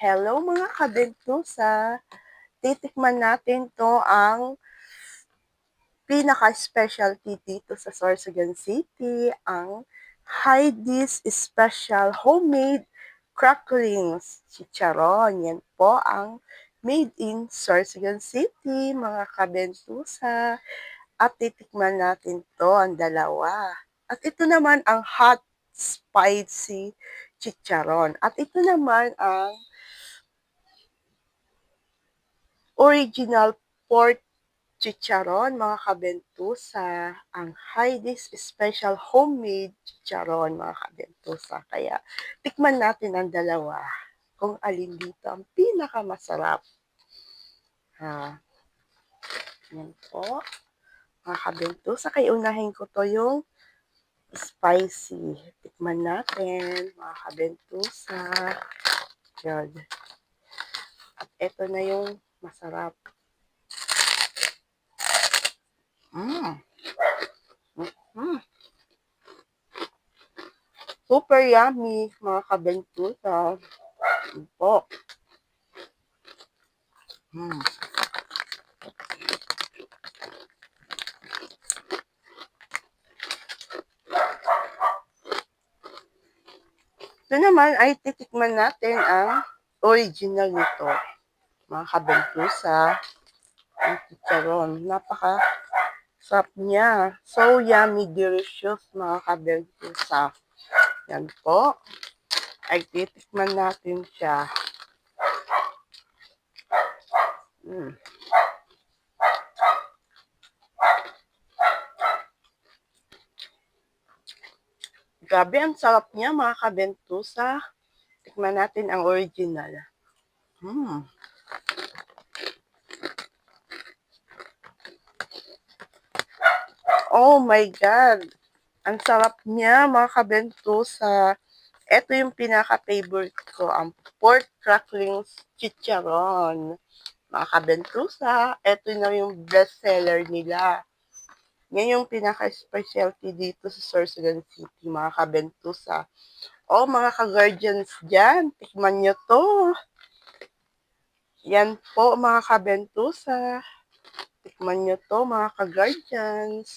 Hello mga kabentusa! Titikman natin to ang pinaka-specialty dito sa Sorsogon City, ang Heidi's Special Homemade Cracklings Chicharon. Yan po ang made in Sorsogon City, mga kabentusa. At titikman natin to ang dalawa. At ito naman ang hot spicy chicharon. At ito naman ang original pork chicharon, mga kabentusa. Ang Heidi's Special Homemade Chicharon, mga kabentusa. Kaya, tikman natin ang dalawa. Kung alin dito ang pinakamasarap. Ha. Yan po. Mga kabentusa. Kaya unahin ko to yung spicy. Tikman natin, mga kabentusa. Yan. At ito na yung masarap. Mm. Mm. Super yummy, mga kabentusa. Po. Mm. Ito naman ay titikman natin ang original nito. Mga kabentusa. Ang chicharon. Napaka sarap niya. So yummy, delicious mga kabentusa. Yan po. Ay titikman natin siya. Mm. Grabe, ang sarap niya mga kabentusa. Tikman natin ang original. Hmm. Oh my God! Ang sarap niya mga kabentusa. Ito yung pinaka-favorite ko, ang pork cracklings chicharon. Mga kabentusa, ito na yung best seller nila. Yan yung pinaka-specialty dito sa Sorsogon City, mga kabentusa. O, oh, mga ka-guardians dyan, tikman nyo to. Yan po, mga kabentusa. Tikman nyo to, mga ka-guardians.